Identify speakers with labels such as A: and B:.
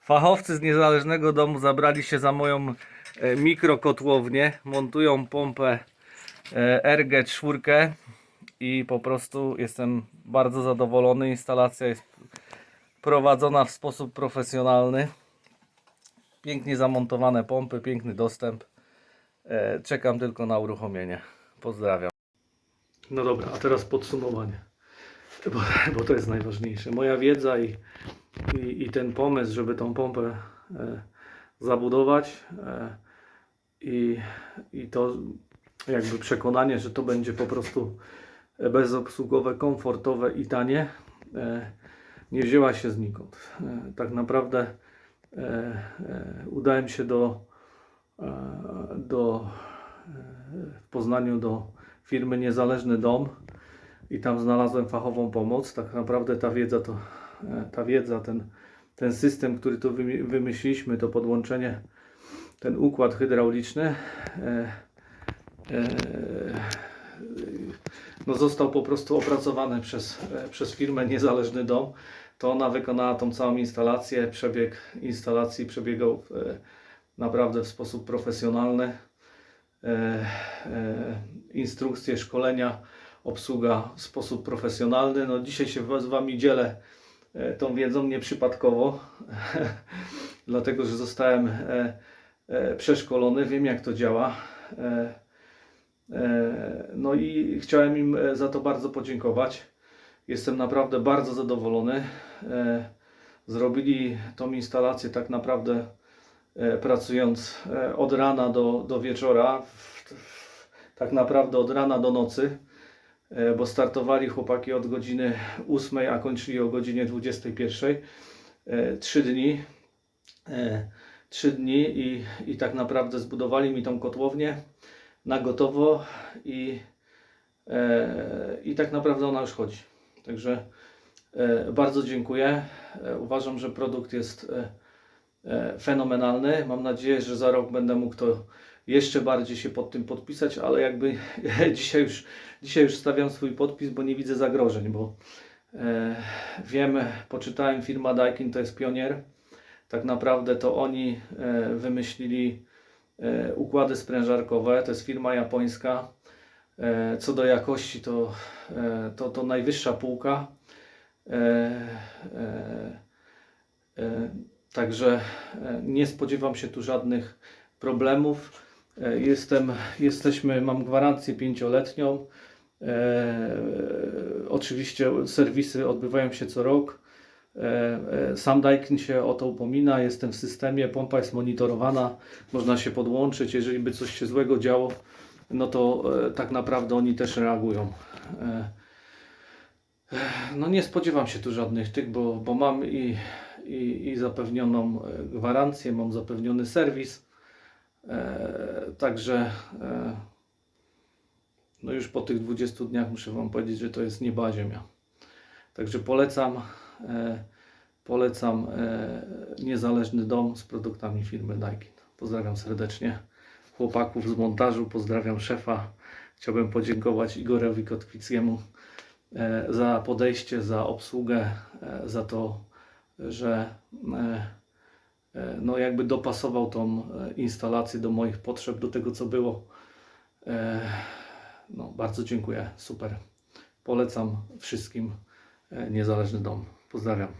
A: Fachowcy z niezależnego domu zabrali się za moją e, mikrokotłownię. Montują pompę e, RG4 i po prostu jestem bardzo zadowolony. Instalacja jest prowadzona w sposób profesjonalny. Pięknie zamontowane pompy, piękny dostęp. E, Czekam tylko na uruchomienie. Pozdrawiam. No dobra, a teraz podsumowanie. Bo, bo to jest najważniejsze. Moja wiedza i, i, i ten pomysł, żeby tą pompę e, zabudować e, i, i to jakby przekonanie, że to będzie po prostu bezobsługowe, komfortowe i tanie, e, nie wzięła się znikąd. Tak naprawdę udałem się do, do w Poznaniu do firmy Niezależny Dom i tam znalazłem fachową pomoc. Tak naprawdę ta wiedza, to, ta wiedza, ten, ten system, który tu wymyśliliśmy, to podłączenie, ten układ hydrauliczny, e, e, no został po prostu opracowany przez, e, przez firmę Niezależny Dom. To ona wykonała tą całą instalację. Przebieg instalacji przebiegał e, naprawdę w sposób profesjonalny. E, e, instrukcje, szkolenia, obsługa w sposób profesjonalny. No dzisiaj się z Wami dzielę e, tą wiedzą nieprzypadkowo, dlatego że zostałem e, e, przeszkolony, wiem jak to działa. E, e, No i chciałem im e, za to bardzo podziękować. Jestem naprawdę bardzo zadowolony. E, Zrobili tą instalację tak naprawdę e, pracując e, od rana do, do wieczora, tak naprawdę od rana do nocy, e, bo startowali chłopaki od godziny 8, a kończyli o godzinie 21. E, Trzy dni. E, Trzy dni i, i tak naprawdę zbudowali mi tą kotłownię na gotowo i, e, i tak naprawdę ona już chodzi. Także e, bardzo dziękuję. E, uważam, że produkt jest e, e, fenomenalny. Mam nadzieję, że za rok będę mógł to jeszcze bardziej się pod tym podpisać, ale jakby dzisiaj już, dzisiaj już stawiam swój podpis, bo nie widzę zagrożeń, bo e, wiem, poczytałem firma Daikin to jest pionier. Tak naprawdę to oni e, wymyślili e, układy sprężarkowe. To jest firma japońska. E, co do jakości to, e, to, to najwyższa półka. E, e, e, Także e, nie spodziewam się tu żadnych problemów. E, Jestem, jesteśmy, mam gwarancję pięcioletnią. E, oczywiście serwisy odbywają się co rok. E, Sam Daikin się o to upomina, jestem w systemie, pompa jest monitorowana, można się podłączyć, jeżeli by coś się złego działo, no to tak naprawdę oni też reagują. No nie spodziewam się tu żadnych tych, bo, bo mam i, i, i zapewnioną gwarancję, mam zapewniony serwis, e, także e, no już po tych 20 dniach muszę Wam powiedzieć, że to jest nieba ziemia. Także polecam, e, polecam e, niezależny dom z produktami firmy Daikin. Pozdrawiam serdecznie chłopaków z montażu, pozdrawiam szefa. Chciałbym podziękować Igorowi Kotwickiemu e, za podejście, za obsługę, e, za to, że e, no jakby dopasował tą e, instalację do moich potrzeb, do tego co było. E, No, bardzo dziękuję, super. Polecam wszystkim e, niezależny dom. Pozdrawiam.